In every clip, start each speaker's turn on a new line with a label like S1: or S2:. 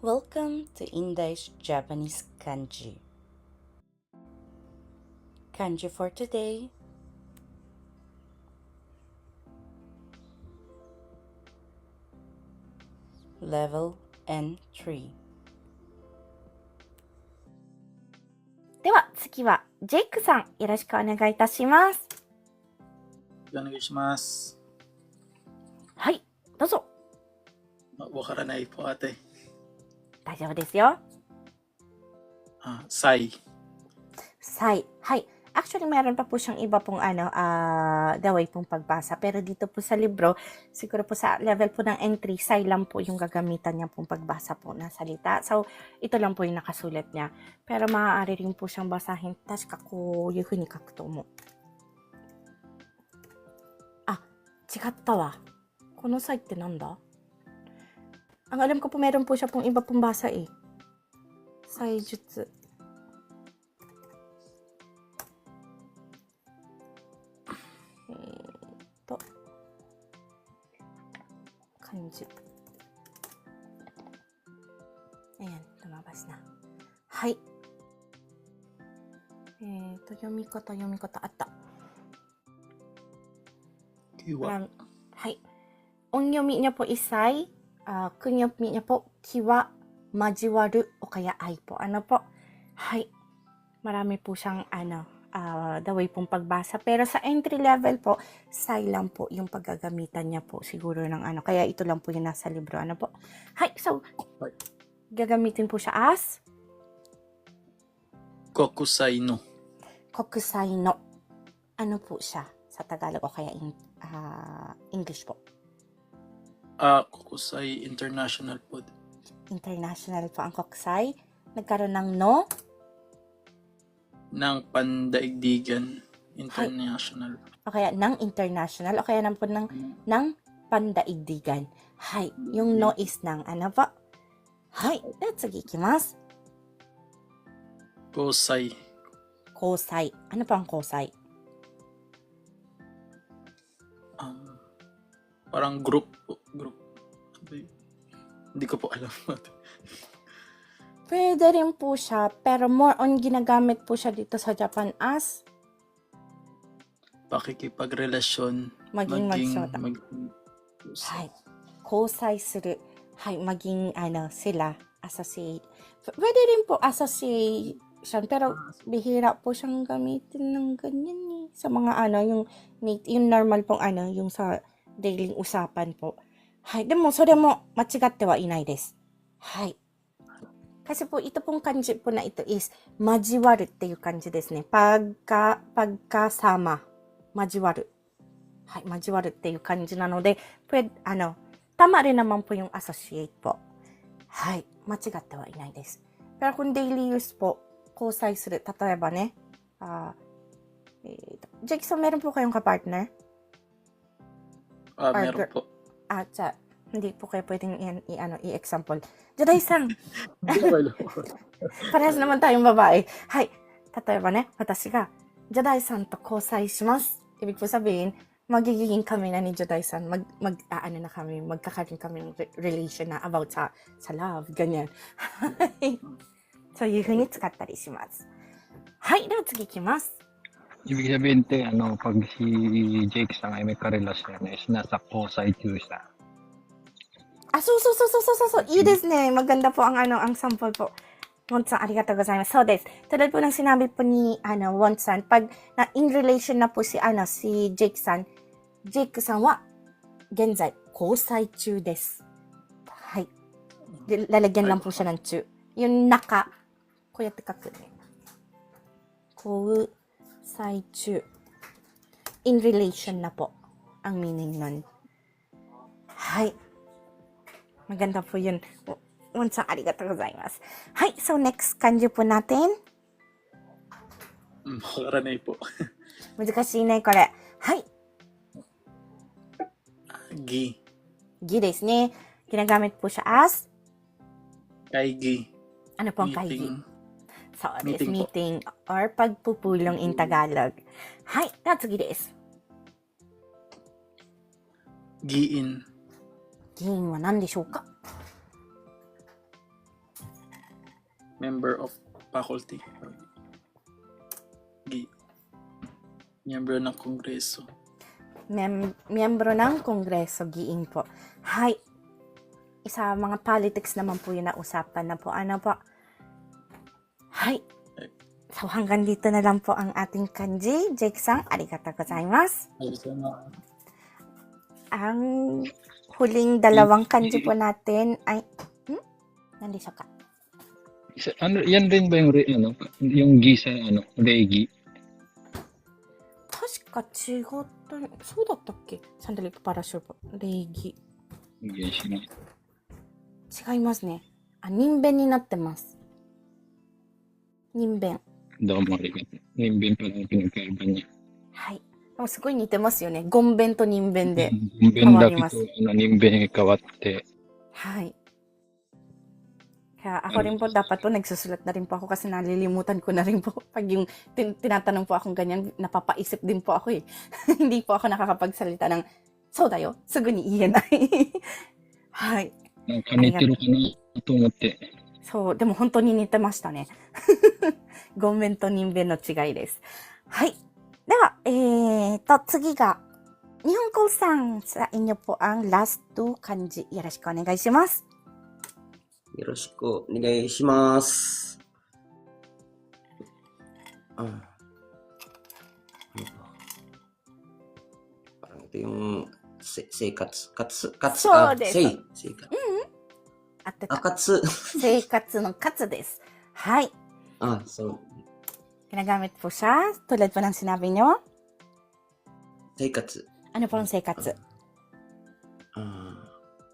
S1: Welcome to Indish Japanese Kanji. Kanji for today. Level N3.
S2: では次はジェイクさんよろしくお願いいたします。
S3: お願いします。
S2: はい、どうぞ。
S3: まわからない po ate.
S2: 大丈夫ですよ。
S3: Ah, Sai.
S2: さい。はい。Actually, meron pa po siyang iba pong ano, ah, the way pong pagbasa. Pero dito po sa libro, siguro po sa level po ng entry, say lang po yung gagamitan niya pong pagbasa po ng salita. So, ito lang po yung nakasulat niya. Pero maaari rin po siyang basahin. Tasika ko, yung ni kakuto mo. Ah, 違ったわ。この際ってなんだ Ang alam ko po meron po siya pong iba pong basa eh. Sai jutsu. Eh, to. Kanji. Ayan, lumabas na. Hai. Eh, to, 読み方、読み方、あった。
S3: Kiwa.
S2: Parang, hai. Ang yomi niya po isay, uh, kunyomi niya po kiwa, majiwaru, o kaya ay po. Ano po? Hai. Marami po siyang ano, uh, the way pong pagbasa. Pero sa entry level po, say lang po yung paggagamitan niya po siguro ng ano. Kaya ito lang po yung nasa libro. Ano po? Hai. So, gagamitin po siya as
S3: Kokusai no.
S2: kokusai no. Ano po siya sa Tagalog o kaya in, ah, English po?
S3: Ah, Kokusai International po.
S2: international po ang kokusai. Nagkaroon ng no,
S3: Ng Pandaigdigan International.
S2: o kaya ng international, o kaya naman po ng, ng pandaigdigan. Hay, yung no is ng ano po? Hay, let's sige, ikimasu.
S3: Kosai.
S2: Kosai. Ano po ang kosai?
S3: Parang group po. Group. Hindi ko po alam.
S2: Pwede rin po siya, pero more on ginagamit po siya dito sa Japan as
S3: Pakikipagrelasyon.
S2: maging
S3: Maging,
S2: magsyota.
S3: maging.
S2: Kosai suru. Hay, maging ano, sila, associate. Pwede rin po association, pero bihira po siyang gamitin ng ganyan eh. Sa mga ano, yung, yung normal pong ano, yung sa daily usapan po. Hay, demo, それも間違ってはいないです。はい。Kasi po, ito pong kanji po na ito is, majiwaru っていう感じですね。pagka, pagkasama. majiwaru. はい、交わるっていう感じなので、pwede, あの、tama rin naman po yung associate po. はい、間違ってはいないです。Pero kung daily use po, 交際する。例えばね、あーえーと、Jake さんmeron po kayong kapartner?
S3: Ah,
S2: Or
S3: meron
S2: gr-
S3: po.
S2: Ah, tsa, hindi po kayo pwedeng i- i- ano, i-example. Juday san, parehas naman tayong babae. Hay, 例えばね、私が、ジャダイさんと交際します。Ibig po sabihin, magiging kami na ni Juday san. Mag, mag, ah, ano na kami, magkakaroon kami ng re- relation na about sa, sa love, ganyan. そういう風に使ったりします。はい、では次いきます。
S4: ibig sabihin te, ano, pag si Jake sa may karelasyon is nasa Kosai Kyusa.
S2: Ah, so, so, so, so, so, so, so. Iyo desu ne. Maganda po ang, ano, ang sample po. Won-san, arigatou gozaimasu. So, des. Tulad po ng sinabi po ni, ano, Won-san, pag na in relation na po si, ano, si Jake-san, Jake-san wa, genzai, kosai chu desu. Hai. Lalagyan lang po siya ng chu. Yung naka, kuya tikaku ne. Kou, て書くね。交際中。in relation na po ang meaning nun. Hay. Maganda po yun. Once arigatou gozaimasu. Hay, so next kanji po natin.
S3: Mm, Makaranay po.
S2: 難しいね、これ。はい。
S3: Gi.
S2: gi ですね。ginagamit po siya as,
S3: Kaigi.
S2: ano po ang kaigi?
S3: Meeting.
S2: So, this
S3: Meeting po.
S2: meeting or pagpupulong in Tagalog. Hay, では次です。
S3: Giin.
S2: 議員は何でしょうか
S3: member of faculty. Gi. Member ng kongreso.
S2: Mem- miyembro ng Kongreso, giing po. Hay. Isa mga politics naman po yung nausapan na po. Ano po? Hay. So hanggang dito na lang po ang ating kanji. Jake-san, arigatou gozaimasu.
S3: Ay, sana.
S2: Ang huling dalawang kanji po natin ay... Hmm? Nandito ka.
S4: Isa- Ano, yan din ba yung, re- ano, yung gi sa, ano, reigi?
S2: 確か違った。そうだったっけサンドリップパラシュート。礼儀。
S4: Gi siya na.
S2: 違いますね。あ、人弁になってます。 人弁。
S4: Daw marigat. Yung bin pa lang pinagkaiba niya.
S2: はい。でもすごい似てますよね。ゴン弁と人弁で。
S4: Yung bin
S2: Tawagin
S4: daki
S2: mas.
S4: to, ano, yung bin kawatte.
S2: はい。Kaya ako rin po, dapat po nagsusulat na rin po ako kasi nalilimutan ko na rin po. Pag yung tin- tinatanong po akong ganyan, napapaisip din po ako eh. Hindi po ako nakakapagsalita ng, so dayo, sugu ni iyan ay. はい。
S4: Kanitiro ka na to umutte.
S2: そう、でも本当に似てましたね。ごめんと人弁の違いです。はい。では、え、っと、次が、日本国産、さあ、インニョポアン、ラスト漢字、よろしくお願いします。
S5: よろしくお願いします。うん。うん。うん。
S2: う。
S5: う
S2: ん。
S5: うん。
S2: 合ってた。
S5: あかつ。
S2: 生活のカツです。はい.
S5: Ah, so.
S2: Ginagamit po siya tulad po ng sinabi nyo.
S5: Seikatsu.
S2: Ano po ang seikatsu?
S5: Ah, uh,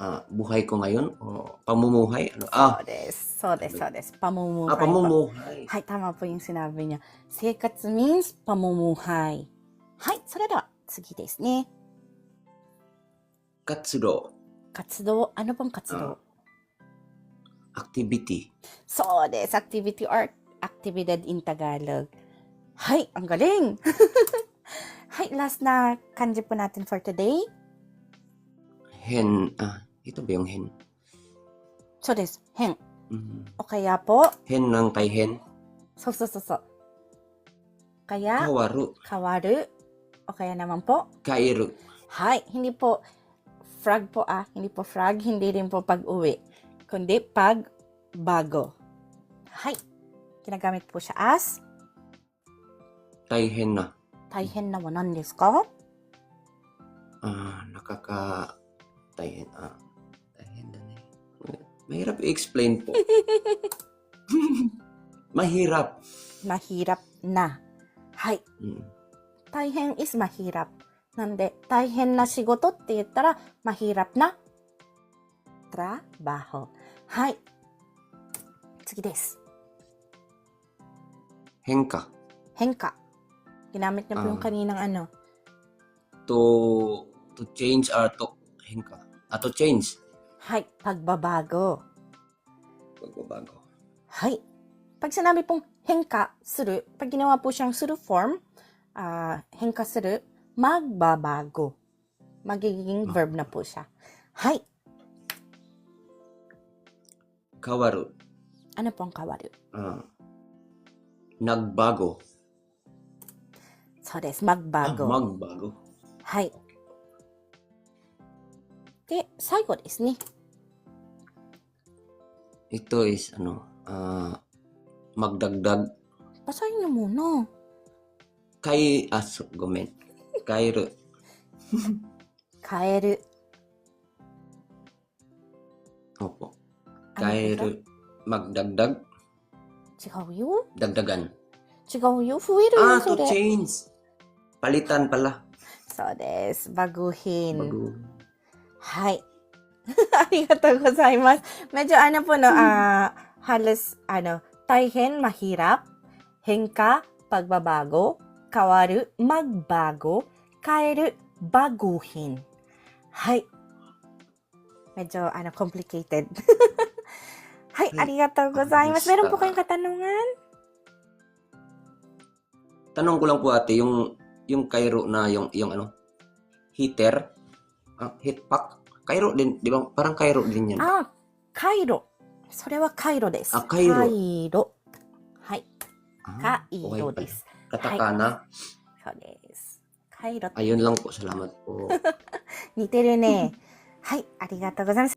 S5: uh, buhay ko ngayon? O pamumuhay? Ano? Ah.
S2: So des, so des, so des. Pamumuhay.
S5: Ah, pamumuhay.
S2: Hai, tama po yung sinabi niya. Seikatsu means pamumuhay. Hai, so dewa, tsugi desu ne.
S5: Katsudo.
S2: Katsudo. Ano pong katsudo? Uh,
S5: activity.
S2: So, this activity or actividad in Tagalog. Hay, ang galing! Hay, last na kanji po natin for today.
S5: Hen, ah, ito ba yung hen?
S2: So this, hen.
S5: Mhm.
S2: O kaya po,
S5: Hen ng kay hen.
S2: so so so so. Kaya,
S5: Kawaru.
S2: kawaru. O kaya naman po,
S5: Kairu.
S2: hay, hindi po frog po ah, hindi po frog, hindi rin po pag-uwi kundi pag bago. Hay, ginagamit po siya as,
S5: Taihen na.
S2: 大変なもなんですか
S5: Ah, nakaka... Tahen, ah. Tahen na eh. Mahirap i-explain po. Mahirap.
S2: mahirap na. Hay,
S5: Mm.
S2: 大変 is mahirap. なんで、大変な仕事って言ったら、mahirap na trabaho. はい。次です。
S5: 変化。
S2: 変化。Ginamit niya po yung
S5: Ah.
S2: kaninang ano.
S5: To, to change or to... Henka. Ah, to change.
S2: Hay, pagbabago.
S5: Pagbabago.
S2: Hay. Pag sinabi pong henka suru, pag ginawa po siyang suru form, ah henka suru, magbabago. Magiging
S5: Ah.
S2: verb na po siya. Hay.
S5: Kawaru.
S2: Ano po ang kawaru?
S5: Ah. Nagbago.
S2: So des,
S5: Ah,
S2: magbago.
S5: magbago.
S2: はい。で、最後ですね。
S5: Ito is, ano, ah, magdagdag.
S2: Basahin niyo muna.
S5: Kay, ah, so, gomen. Kairu.
S2: 変える。
S5: Opo.
S2: Ano po siya?
S5: Kairu. Magdagdag.
S2: 違うよ。
S5: Dagdagan.
S2: 違うよ。増えるよ、
S5: Ah,
S2: そ
S5: to
S2: れ。
S5: change. Palitan pala.
S2: そうです。baguhin.
S5: Bago.
S2: はい。ありがとうございます。Medyo ano po no, ah, halos, ano, 大変 mahirap, henka, pagbabago, kawaru, magbago, kaeru, baguhin. Hay. Medyo, ano, complicated. Hay,
S5: Ay,
S2: arigatou gozaimasu.
S5: basta.
S2: Meron po kayong katanungan?
S5: Tanong ko lang po ate, yung yung Cairo na yung yung ano heater, ah, heat pack. Cairo din, di ba? Parang Cairo din yan.
S2: Ah, kairo.
S6: それはカイロです。
S5: あカイロ
S6: カイロ。はい。
S5: Ah,
S6: カイ
S5: okay
S6: ロ
S5: pala.
S6: です。
S5: Katakana.
S6: そうです。カイロ。
S5: Ayun lang po. Salamat po.
S6: 似てるね。はい。ありがとうございます。